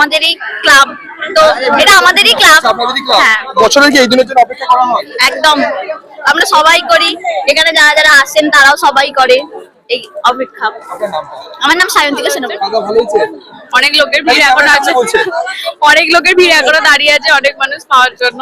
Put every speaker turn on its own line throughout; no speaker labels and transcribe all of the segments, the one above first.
আমাদেরই ক্লাব। তো এটা আমাদেরই ক্লাব।
আপনাদেরই
হ্যাঁ।
বছরে কি এই দিনের জন্য অপেক্ষা করা হয়?
একদম। আমরা সবাই করি। এখানে যারা যারা আসেন তারাও সবাই করে এই অপেক্ষা। আমার নাম সায়ন্তিকা সেনাপতি
অনেক লোকের ভিড়
এই এখনও
আছে। অনেক লোকের ভিড় এখনও দাঁড়িয়ে আছে অনেক মানুষ পাওয়ার জন্য।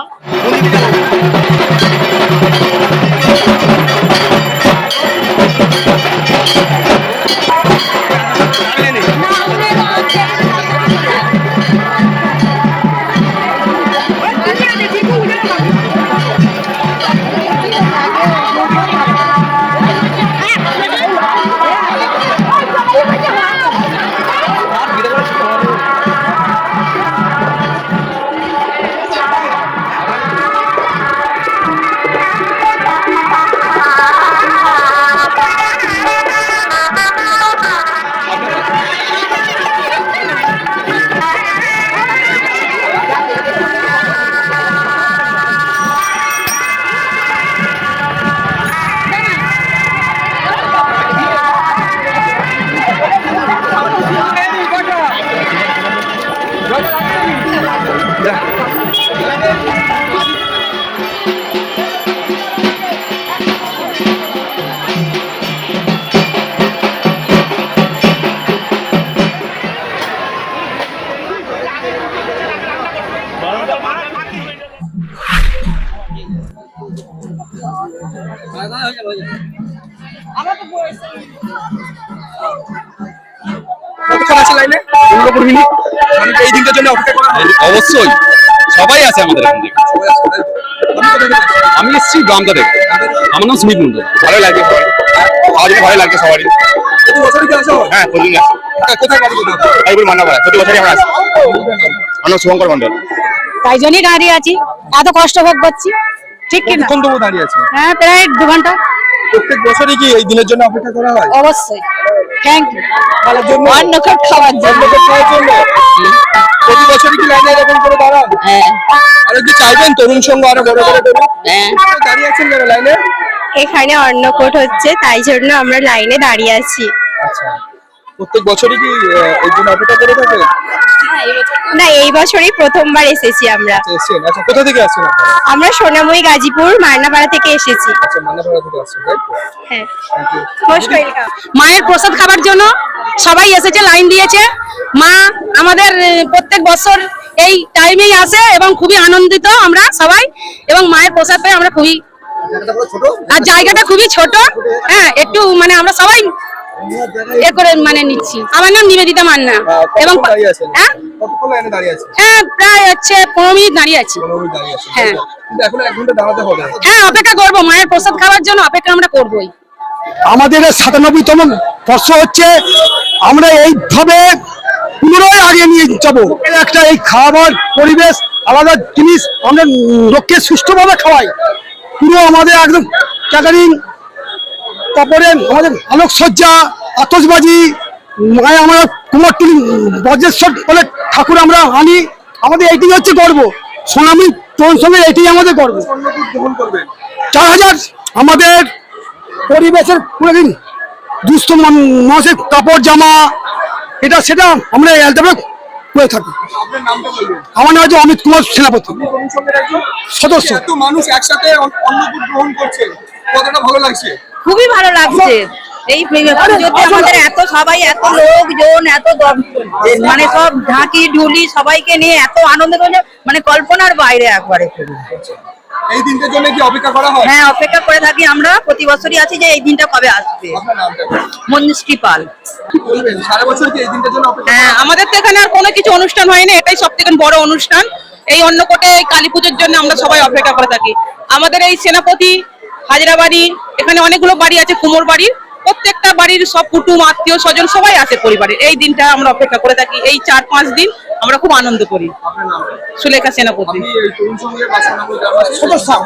আছে লাইনে? পনেরো কুড়ি মিনিট। মানে এই দিনটার জন্য অপেক্ষা
অবশ্যই। সবাই আছে আমাদের এখান থেকে? আমি এসেছি গ্রামটা থেকে আমার নাম সুমিত মন্ডল ভালো লাগে। জন্য ভালো লাগছে সবারই।
হয়?
হ্যাঁ প্রতিদিন আসি। প্রতি বছরই আমরা আসি। আমার নাম শুভঙ্কর মন্ডল
তাই জন্যই দাঁড়িয়ে আছি? এত কষ্ট ভোগ করছি। ঠিক কি না
কতক্ষণ তবু দাঁড়িয়ে আছে
হ্যাঁ প্রায় দু ঘণ্টা।
প্রত্যেক বছরই কি এই দিনের জন্য অপেক্ষা করা হয়?
অবশ্যই। থ্যাংক ইউ
খাওয়ার জন্য।
অন্নকট খাবার জন্য। হ্যাঁ।
আর কি চাইবেন? তরুণ সংঘ আরও বড় করে করুন
হ্যাঁ।
দাঁড়িয়ে আছেন কেন লাইনে?
এখানে অন্নকোট হচ্ছে তাই জন্য আমরা লাইনে দাঁড়িয়ে আছি।
আচ্ছা। প্রত্যেক বছরই কি এই জন্য অপেক্ষা করে থাকেন
না এই বছরই প্রথমবার এসেছি আমরা।
আচ্ছা আচ্ছা কোথা থেকে আসছেন
আমরা সোনাময়ী গাজীপুর মান্নাপাড়া থেকে এসেছি।
আচ্ছা মান্নাপাড়া থেকে আসছেন
হ্যাঁ। মোস্ট ওয়েলকাম
মায়ের প্রসাদ খাবার জন্য সবাই এসেছে লাইন দিয়েছে। মা আমাদের প্রত্যেক বছর এই টাইমেই আসে এবং খুবই আনন্দিত আমরা সবাই এবং মায়ের প্রসাদ পেয়ে আমরা খুবই
জায়গাটা পুরো ছোট?
আর জায়গাটা খুবই ছোট। হ্যাঁ একটু মানে আমরা সবাই এ করে মানে নিচ্ছি। আমার নাম নিবেদিতা মান্না।
আহ,
এবং হ্যাঁ? হ্যাঁ প্রায় হচ্ছে পনেরো মিনিট দাঁড়িয়ে আছি। হ্যাঁ।
তাই তো? কিন্তু এখন এক ঘণ্টা দাঁড়াতে হবে
হ্যাঁ অপেক্ষা করব। মায়ের প্রসাদ খাওয়ার জন্য অপেক্ষা আমরা করবোই।
আমাদের সাতানব্বইতম বর্ষ হচ্ছে আমরা এইভাবে পুনরায় আগে নিয়ে যাব। একটা এই খাবার পরিবেশ, আলাদা জিনিস আমরা লোককে সুষ্ঠুভাবে খাওয়াই। পুরো আমাদের একদম ক্যাটারিং তারপরে আমাদের আলোকসজ্জা আতসবাজি মায়ে আমরা কুমারটুলি বজ্রেশ্বর বলে ঠাকুর আমরা আনি। আমাদের এইটাই হচ্ছে গর্ব। সোনামি তোর সঙ্গে এটাই আমাদের গর্ব। চার হাজার আমাদের পরিবেশের পুরোদিন দুস্থ মান- মানুষের কাপড় জামা এটা সেটা আমরা এলটাপে করে থাকি।
আপনার নামটা বলবেন
আমার নাম হচ্ছে অমিত কুমার সেনাপতি। সদস্য।
এত মানুষ একসাথে অন্নকূট গ্রহণ করছে কতটা ভালো লাগছে?
খুবই ভালো লাগছে। এই পুজোতে আমাদের এত সবাই এত লোকজন এত মানে সব ঢাকি ঢুলি সবাইকে নিয়ে এত আনন্দ করছে মানে কল্পনার বাইরে একবারে।
এই দিনটার জন্য কি অপেক্ষা করা হয়?
হ্যাঁ অপেক্ষা করে থাকি আমরা। প্রতি বছরই আছি যে এই দিনটা কবে আসবে। মঞ্জুশ্রী পাল।
সারা বছর কি এই দিনটার জন্য
হ্যাঁ আমাদের তো এখানে আর কোনো কিছু অনুষ্ঠান হয়নি। এটাই সব থেকে বড় অনুষ্ঠান। এই অন্নকোটে এই কালী পুজোর জন্য আমরা সবাই অপেক্ষা করে থাকি। আমাদের এই সেনাপতি হাজরা বাড়ি এখানে অনেকগুলো বাড়ি আছে কুমোর বাড়ির। প্রত্যেকটা বাড়ির সব কুটুম আত্মীয় স্বজন সবাই আসে পরিবারের এই দিনটা আমরা অপেক্ষা করে থাকি এই চার পাঁচ দিন আমরা খুব আনন্দ করি। সুলেখা সেনাপতি।
সংঘের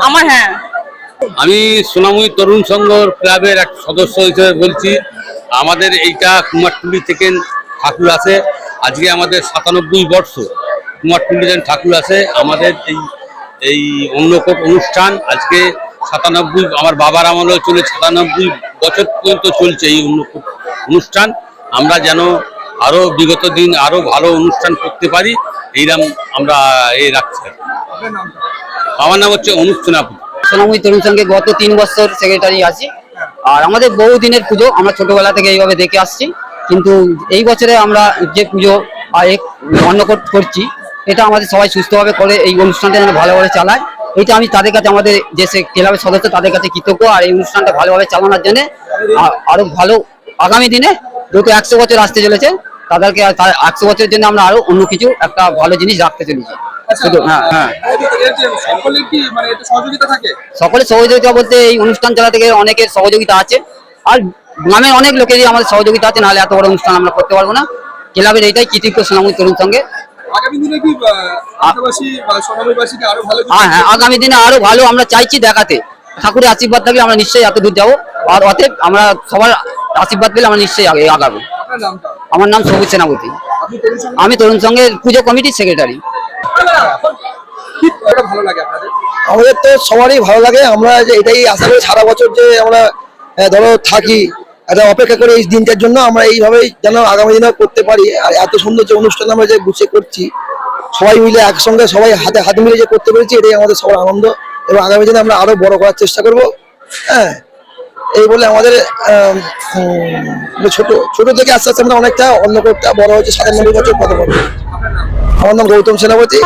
আমার হ্যাঁ।
আমি সোনামুই তরুণ সংঘ ক্লাবের এক সদস্য হিসেবে বলছি আমাদের এইটা কুমারটুলি থেকে ঠাকুর আছে আজকে আমাদের সাতানব্বই বর্ষ কুমারটুলি যেন ঠাকুর আছে আমাদের এই এই অন্নকোট অনুষ্ঠান আজকে সাতানব্বই আমার বাবার আমলেও চলে সাতানব্বই বছর পর্যন্ত চলছে এই অনুষ্ঠান। আমরা যেন আরও বিগত দিন আরও ভালো অনুষ্ঠান করতে পারি এইরকম আমরা এই রাখছি আমার নাম হচ্ছে অনুষ্ঠানাপু
সোনামুই তরুণ সঙ্গে গত তিন বছর সেক্রেটারি আছি। আর আমাদের বহু দিনের পুজো, আমরা ছোটবেলা থেকে এইভাবে দেখে আসছি। কিন্তু এই বছরে আমরা যে পুজো আর করছি, এটা আমাদের সবাই সুস্থভাবে করে এই অনুষ্ঠানটা যেন ভালোভাবে চালায়। এটা আমি তাদের কাছে আমাদের যে সে ক্লাবের সদস্য তাদের কাছে কৃতজ্ঞ। আর এই অনুষ্ঠানটা ভালোভাবে চালানোর জন্য আরও ভালো আগামী দিনে যত একশো বছর আসতে চলেছে। তাদেরকে একশো বছরের জন্য আমরা আরও অন্য কিছু একটা ভালো জিনিস রাখতে চলেছি।
আচ্ছা
হ্যাঁ হ্যাঁ।
সকলের সহযোগিতা
বলতে এই অনুষ্ঠান চালাতে গেলে অনেকের সহযোগিতা আছে। আর গ্রামের অনেক লোকেরই আমাদের সহযোগিতা আছে নাহলে এত বড় অনুষ্ঠান আমরা করতে পারব না। ক্লাবের এইটাই কৃতিত্ব সোনামুই তরুণ সঙ্গে
আগামী দিনে কি আদিবাসী আরও ভালো
হ্যাঁ হ্যাঁ আগামী দিনে আরও ভালো আমরা চাইছি দেখাতে। ঠাকুরের আশীর্বাদ থাকলে আমরা নিশ্চয়ই এত দূর যাব। আর অতএব আমরা সবার আশীর্বাদ পেলে আমরা নিশ্চয়ই আগে আগাবো। আমার নাম সবুজ সেনাপতি। আমি তরুণ সঙ্গে পুজো কমিটির সেক্রেটারি।
কি এটা ভালো লাগে আপনাদের।
আমাদের তো সবারই ভালো লাগে। আমরা যে এটাই আশা করি সারা বছর যে আমরা ধরো থাকি একটা অপেক্ষা করে এই দিনটার জন্য আমরা এইভাবেই যেন আগামী দিনেও করতে পারি। আর এত সুন্দর যে অনুষ্ঠান আমরা যে গুছিয়ে করছি, সবাই মিলে একসঙ্গে সবাই হাতে হাত মিলে যে করতে পেরেছি, এটাই আমাদের সবার আনন্দ। এবং আগামী দিনে আমরা আরও বড় করার চেষ্টা করব। হ্যাঁ এই বলে আমাদের ছোট ছোট থেকে আস্তে আস্তে আমরা অনেকটা অন্য করতে বড় হচ্ছে সাতানব্বই বছর কত বড়। আমার নাম গৌতম সেনাপতি।